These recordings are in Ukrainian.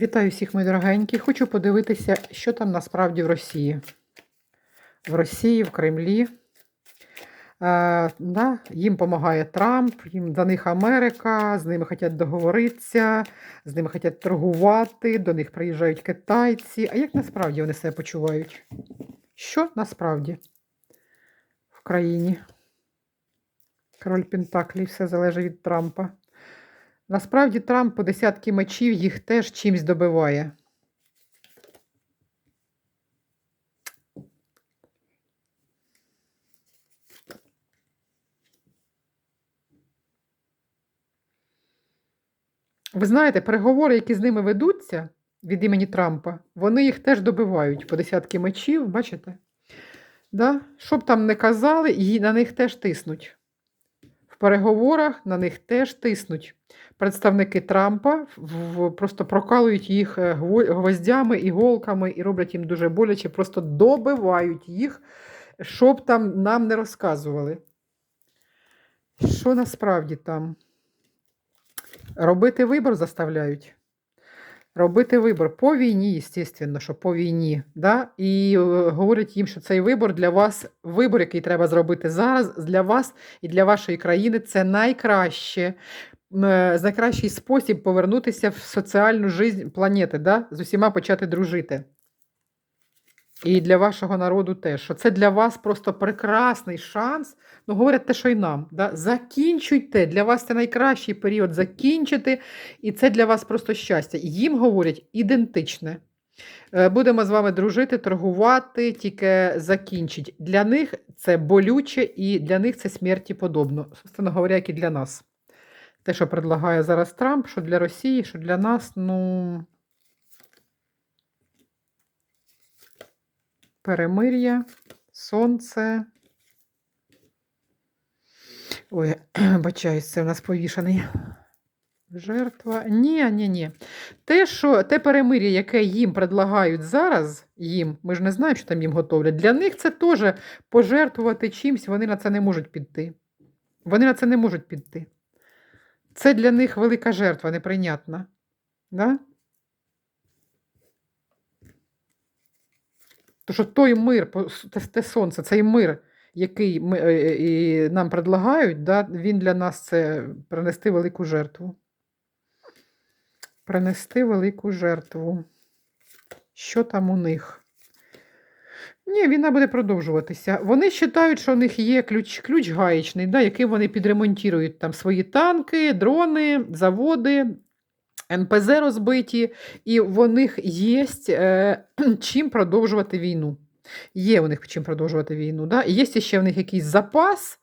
Вітаю всіх, мої дорогенькі. Хочу подивитися, що там насправді в Росії. В Росії, в Кремлі. Е, да, їм допомагає Трамп, їм до них Америка, з ними хочуть договоритися, з ними хочуть торгувати, до них приїжджають китайці. А як насправді вони себе почувають? Що насправді в країні? Король Пентаклі, все залежить від Трампа. Насправді Трамп по десятки мечів їх теж чимсь добиває. Ви знаєте, переговори, які з ними ведуться від імені Трампа, вони їх теж добивають по десятки мечів, бачите? Да? Що б там не казали, і на них теж тиснуть. Переговорах на них теж тиснуть. Представники Трампа просто прокалують їх е, гво- гвоздями, іголками і роблять їм дуже боляче, просто добивають їх, щоб там нам не розказували. Що насправді там? Робити вибір заставляють. Робити вибір по війні, звісно, що по війні. Да? І е, говорять їм, що цей вибір для вас, вибір, який треба зробити зараз, для вас і для вашої країни, це найкраще, е, найкращий спосіб повернутися в соціальну життя планети, да? з усіма почати дружити. І для вашого народу теж. Що це для вас просто прекрасний шанс. Ну, говорять те, що й нам. Да? Закінчуйте. Для вас це найкращий період закінчити, і це для вас просто щастя. Їм говорять ідентичне. Е, Будемо з вами дружити, торгувати, тільки закінчить. Для них це болюче і для них це смерті подобно. Собственно говоря, як і для нас. Те, що предлагає зараз Трамп, що для Росії, що для нас, ну. Перемир'я, сонце. Ой, бачаюсь, це у нас повішаний. Жертва. Ні, ні, ні. Те, що те перемир'я, яке їм предлагають зараз, їм, ми ж не знаємо, що там їм готовлять. Для них це теж пожертвувати чимсь, вони на це не можуть піти. Вони на це не можуть піти. Це для них велика жертва, неприйнятна. Да? То що той мир, те, сонце, цей мир, який ми, е, е, і нам предлагають, да, він для нас це принести велику жертву. Принести велику жертву. Що там у них? Ні, війна буде продовжуватися. Вони вважають, що у них є ключ, ключ гаєчний, да, яким вони підремонтують там свої танки, дрони, заводи, НПЗ розбиті, і в них є е, чим продовжувати війну. Є у них чим продовжувати війну. Да? Є ще в них якийсь запас,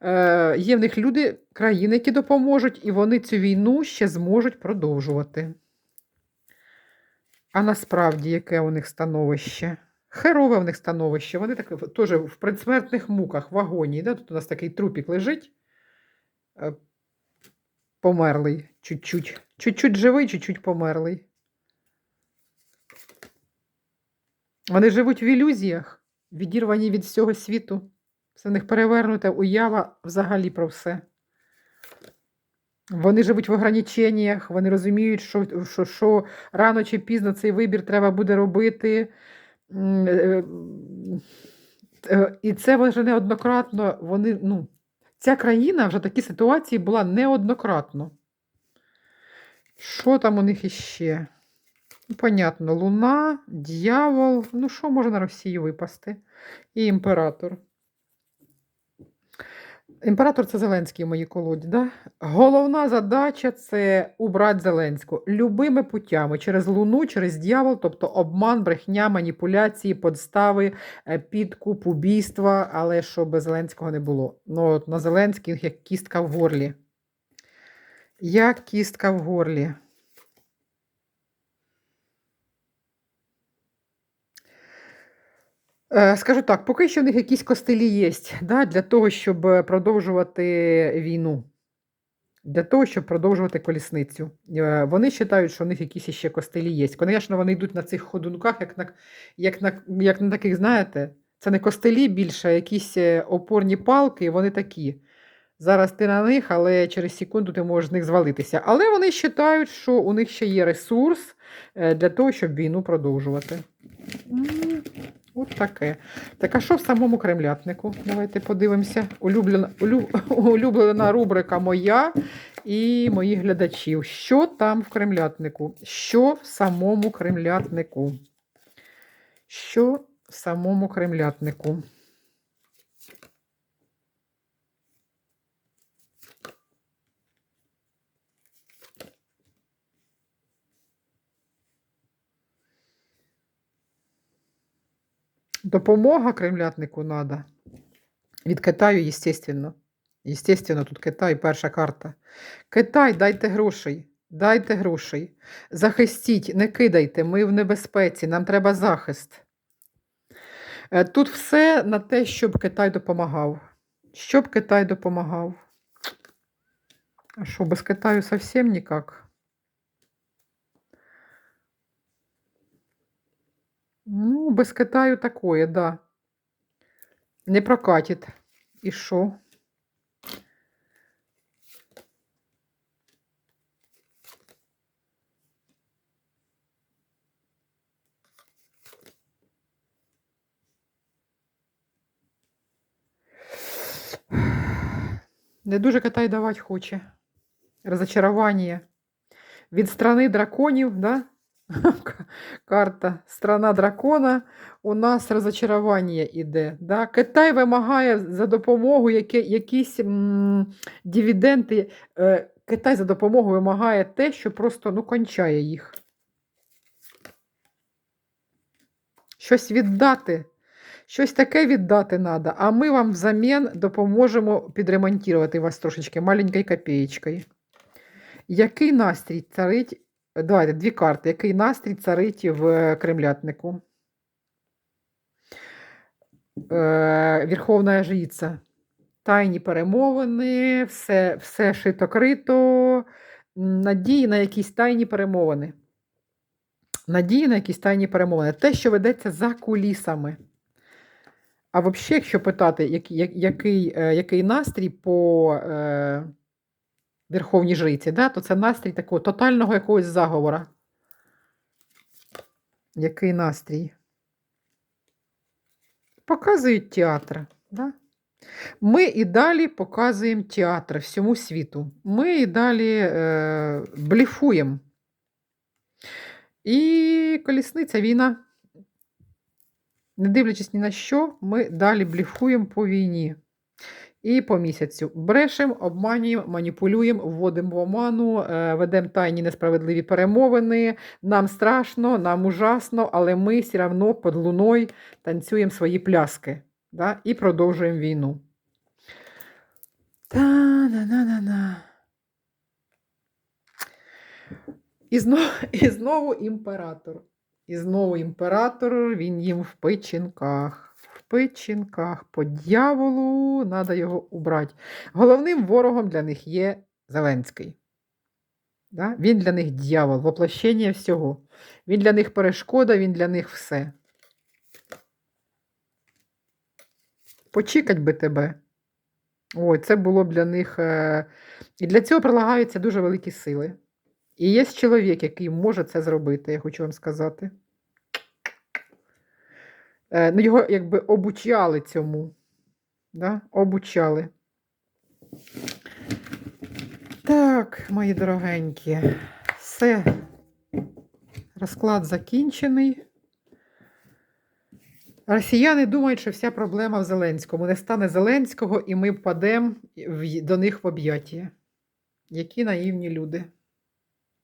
е, є в них люди, країни, які допоможуть, і вони цю війну ще зможуть продовжувати. А насправді, яке у них становище? Херове в них становище. Вони так теж в предсмертних муках, в агонії. Да? Тут у нас такий трупік лежить. е, Померлий чуть-чуть. Чуть-чуть живий, чуть-чуть померлий. Вони живуть в ілюзіях, відірвані від всього світу. Це в них перевернута уява взагалі про все. Вони живуть в ограниченнях, вони розуміють, що, що, що рано чи пізно цей вибір треба буде робити. М, е, е, І це вже неоднократно. Вони, ну, ця країна вже в такій ситуації була неоднократно. Що там у них іще? Ну, понятно, Луна, дьявол. Ну, що може на Росію випасти? І імператор. Імператор це Зеленський в моїй колоді. Да? Головна задача це убрати Зеленського любими путями через Луну, через дьявол, тобто обман, брехня, маніпуляції, подстави, е, підкуп, убійства, але щоб Зеленського не було. Ну, от на Зеленський як кістка в горлі. Як кістка в горлі. Е, Скажу так, поки що в них якісь костелі є да, для того, щоб е, продовжувати війну, для того, щоб продовжувати колісницю. Е, Вони вважають, що в них якісь ще костелі є. Звісно, вони йдуть на цих ходунках, як на, як на, як на таких, знаєте, це не костелі більше, а якісь опорні палки, вони такі. Зараз ти на них, але через секунду ти можеш з них звалитися. Але вони вважають, що у них ще є ресурс е, для того, щоб війну продовжувати. М, От таке. Так, а що в самому кремлятнику? Давайте подивимося. Улюблена, улю, улюблена рубрика моя і моїх глядачів. Що там в кремлятнику? Що в самому кремлятнику? Що в самому кремлятнику? Допомога кремлятнику надо. Від Китаю, естественно. Естественно, тут Китай, перша карта. Китай, дайте грошей. Дайте грошей. Захистіть, не кидайте, ми в небезпеці, нам треба захист. Е, Тут все на те, щоб Китай допомагав. Щоб Китай допомагав. А що, без Китаю зовсім ніяк? Ну, без Китаю такое, да. Не прокатить. І що? Не дуже Китай давати хоче. Розочарування. Від страни драконів, да? Карта Страна дракона. У нас розочарування іде. Да? Китай вимагає за допомогу яке, якісь м, дивіденди. Е, Китай за допомогу вимагає те, що просто ну, кончає їх. Щось віддати. Щось таке віддати треба, а ми вам взамін допоможемо підремонтувати вас трошечки маленькою копеєчкою. Який настрій царить? Давайте дві карти. Який настрій царить в кремлятнику? Е, Верховна жриця. Тайні перемовини, все, все шито-крито, надії на якісь тайні перемовини. Надії на якісь тайні перемовини. Те, що ведеться за кулісами. А взагалі, якщо питати, як- як- який, е, який настрій по е, Верховній Жриці, да, то це настрій такого тотального якогось заговора. Який настрій? Показують театр. Да? Ми і далі показуємо театр всьому світу. Ми і далі е, бліфуємо. І колісниця війна. Не дивлячись ні на що, ми далі бліфуємо по війні. І по місяцю брешемо, обманюємо, маніпулюємо, вводимо в оману, е, ведемо тайні несправедливі перемовини. Нам страшно, нам ужасно, але ми все одно під луною танцюємо свої пляски да? і продовжуємо війну. Та-на-на-на-на. І знову, і знову імператор. І знову імператор, він їм в печінках. В. По дьяволу треба його убрати. Головним ворогом для них є Зеленський. Да? Він для них дьявол, воплощення всього. Він для них перешкода, він для них все. Почікать би тебе. Ой, це було б для них. Е... І для цього прилагаються дуже великі сили. І є чоловік, який може це зробити, я хочу вам сказати. Е, ну, його якби обучали цьому. Да? Обучали. Так, мої дорогенькі, все. Розклад закінчений. Росіяни думають, що вся проблема в Зеленському. Не стане Зеленського, і ми впадемо до них в об'яття. Які наївні люди.